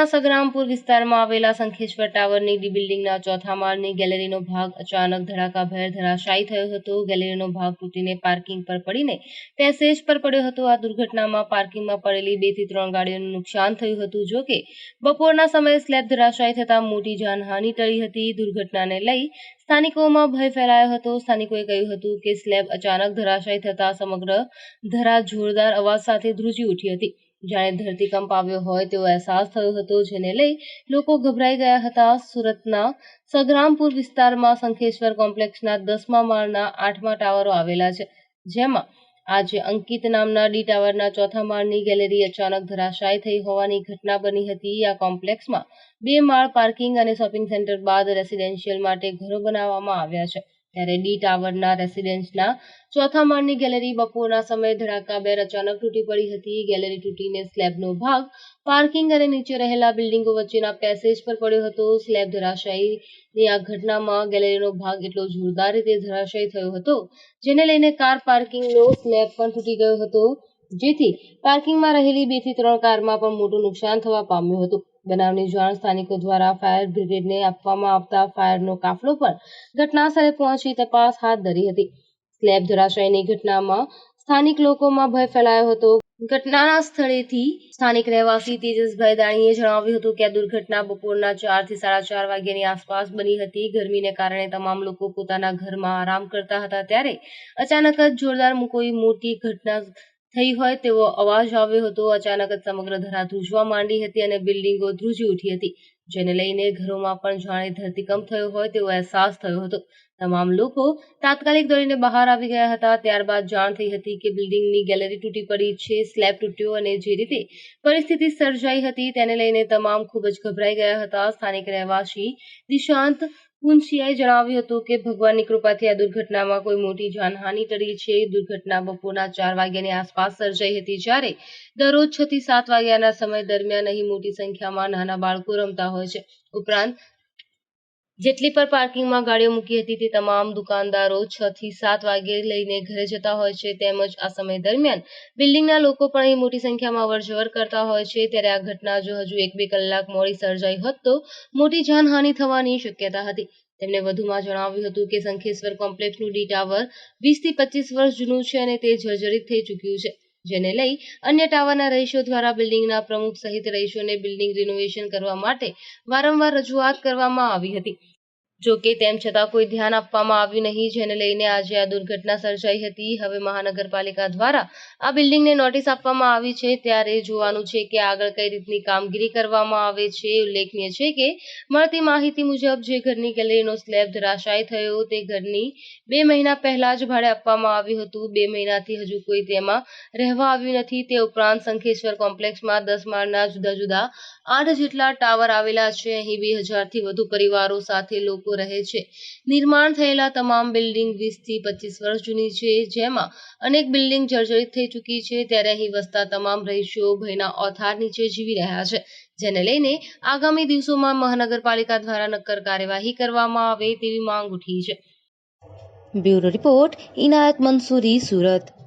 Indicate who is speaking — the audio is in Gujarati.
Speaker 1: બપોરના સગરામપુર વિસ્તારમાં આવેલા સંખેશ્વર ટાવરની ડી બિલ્ડિંગના ચોથા માળની ગેલેરીનો ભાગ અચાનક ધડાકાભેર ધરાશાયી થયો હતો. ગેલેરીનો ભાગ તૂટીને પાર્કિંગ પર પડીને પેસેજ પર પડ્યો હતો. આ દુર્ઘટનામાં પાર્કિંગમાં પડેલી બેથી ત્રણ ગાડીઓનું નુકસાન થયું હતું. જો કે બપોરના સમયે સ્લેબ ધરાશાયી થતાં મોટી જાનહાનિ ટળી હતી. દુર્ઘટનાને લઈ સ્થાનિકોમાં ભય ફેલાયો હતો. સ્થાનિકોએ કહ્યું હતું કે સ્લેબ અચાનક ધરાશાયી થતાં સમગ્ર ધરા જોરદાર અવાજ સાથે ધ્રુજી ઉઠી હતી. જાણે ધરતીકંપ આવ્યો હોય તેવો અહેસાસ થયો હતો, જેને લઈ લોકો ગભરાઈ ગયા હતા. સુરતના સગ્રામપુર વિસ્તારમાં શંખેશ્વર કોમ્પ્લેક્સના દસમા માળના આઠમા ટાવરો આવેલા છે, જેમાં આજે અંકિત નામના ડી ટાવરના ચોથા માળની ગેલેરી અચાનક ધરાશાયી થઈ હોવાની ઘટના બની હતી. આ કોમ્પ્લેક્સમાં બે માળ પાર્કિંગ અને શોપિંગ સેન્ટર બાદ રેસિડેન્શિયલ માટે ઘરો બનાવવામાં આવ્યા છે. ત્યારે ડી ટાવરના રેસિડેન્સના ચોથા માળની ગેલેરી બપોરના સમયે ધડાકાભેર અચાનક તૂટી પડી હતી. ગેલેરી તૂટીને સ્લેબનો ભાગ પાર્કિંગ અને નીચે રહેલા બિલ્ડિંગો વચ્ચેના પેસેજ પર પડ્યો હતો. સ્લેબ ધરાશાયીની આ ઘટનામાં ગેલેરીનો ભાગ એટલો જોરદાર રીતે ધરાશાયી થયો હતો, જેને લઈને કાર પાર્કિંગનો સ્લેબ પણ તૂટી ગયો હતો. જેથી પાર્કિંગમાં રહેલી બેથી ત્રણ કારમાં પણ મોટું નુકસાન થવા પામ્યું હતું. બનાવની જાણ સ્થાનિકો દ્વારા ફાયર બ્રિગેડને આપવામાં આવતા ફાયરનો કાફલો પણ ઘટનાસ્થળે પહોંચી તપાસ હાથ ધરી હતી. સ્લેબ ધરાશયની ઘટનામાં સ્થાનિક લોકોમાં ભય ફેલાયો હતો. ઘટનાના સ્થળેથી સ્થાનિક રહેવાસી તેજસભાઈ દાણીએ જણાવ્યું હતું કે આ દુર્ઘટના બપોરના ચારથી સાડા ચાર વાગ્યાની આસપાસ બની હતી. ગરમીને કારણે તમામ લોકો પોતાના ઘરમાં આરામ કરતા હતા ત્યારે અચાનક જ જોરદાર કોઈ મોટી ઘટના થઈ હોય તેવો અવાજ આવ્યો હતો. અચાનક જ સમગ્ર ધરા ધ્રુજવા માંડી હતી અને બિલ્ડિંગો ધ્રુજી ઉઠી હતી. જેને લઈને ઘરોમાં પણ જાણે ધરતીકંપ થયો હોય તેવો અહેસાસ થયો હતો. તમામ લોકો તાત્કાલિક દોડીને બહાર આવી ગયા હતા. ત્યારબાદ જાણ થઈ હતી કે બિલ્ડિંગની ગેલેરી તૂટી પડી છે, સ્લેબ તૂટ્યો અને જે રીતે પરિસ્થિતિ સર્જાઈ હતી તેને લઈને તમામ ખૂબ જ ગભરાઈ ગયા હતા. સ્થાનિક રહેવાસી દિશાંત પુંછિયાએ જણાવ્યું હતું કે ભગવાનની કૃપાથી આ દુર્ઘટનામાં કોઈ મોટી જાનહાનિ ટળી છે. દુર્ઘટના બપોરના ચાર વાગ્યાની આસપાસ સર્જાઈ હતી જ્યારે દરરોજ છ થી સાત વાગ્યાના સમય દરમિયાન અહીં મોટી સંખ્યામાં નાના બાળકો રમતા હોય છે. ઉપરાંત જેટલી પર પાર્કિંગમાં ગાડીઓ મૂકી હતી તે તમામ દુકાનદારો છ થી સાત વાગ્યે લઈને ઘરે જતા હોય છે. તેમજ આ સમય દરમિયાન બિલ્ડિંગના લોકો પણ અહીં મોટી સંખ્યામાં અવરજવર કરતા હોય છે. ત્યારે આ ઘટના જો હજુ એક બે કલાક મોડી સર્જાઈ હોત તો મોટી જાનહાનિ થવાની શક્યતા હતી. તેમણે વધુમાં જણાવ્યું હતું કે શંખેશ્વર કોમ્પ્લેક્સનું ડી ટાવર વીસથી પચીસ વર્ષ જૂનું છે અને તે જર્જરિત થઈ ચૂક્યું છે. જેને લઈ અન્ય ટાવરના રહીશો દ્વારા બિલ્ડિંગના પ્રમુખ સહિત રહીશોને બિલ્ડિંગ રિનોવેશન કરવા માટે વારંવાર રજૂઆત કરવામાં આવી હતી. જો કે તેમ છતાં કોઈ ધ્યાન આપવામાં આવ્યું નહીં, જેને લઈને આજે આ દુર્ઘટના સર્જાઈ હતી. હવે મહાનગરપાલિકા દ્વારા આ બિલ્ડિંગને નોટિસ આપવામાં આવી છે. ત્યારે જોવાનું છે કે આગળ કઈ રીતની કામગીરી કરવામાં આવે છે. ઉલ્લેખનીય છે કે મળતી માહિતી મુજબ જે ઘરની ગેલેરીનો સ્લેબ ધરાશાયી થયો, તે ઘરની બે મહિના પહેલા જ ભાડે આપવામાં આવ્યું હતું. બે મહિનાથી હજુ કોઈ તેમાં રહેવા આવ્યું નથી. તે ઉપરાંત શંખેશ્વર કોમ્પ્લેક્સમાં દસ માળના જુદા જુદા આઠ જેટલા ટાવર આવેલા છે. અહીં બે હજારથી વધુ પરિવારો સાથે લોકો રહે છે. નિર્માણ થયેલા તમામ બિલ્ડિંગ વીસથી પચીસ વર્ષ જૂની છે. જેમાં અનેક બિલ્ડિંગ જર્જરિત થઈ ચૂકી છે. ત્યારે અહીં વસતા તમામ રહીશો ભયના ઓથાર નીચે જીવી રહ્યા છે. જેને લઈને આગામી દિવસોમાં મહાનગરપાલિકા દ્વારા નક્કર કાર્યવાહી કરવામાં આવે તેવી માંગ ઉઠી છે.
Speaker 2: Bureau report, Inayat Mansuri, Surat.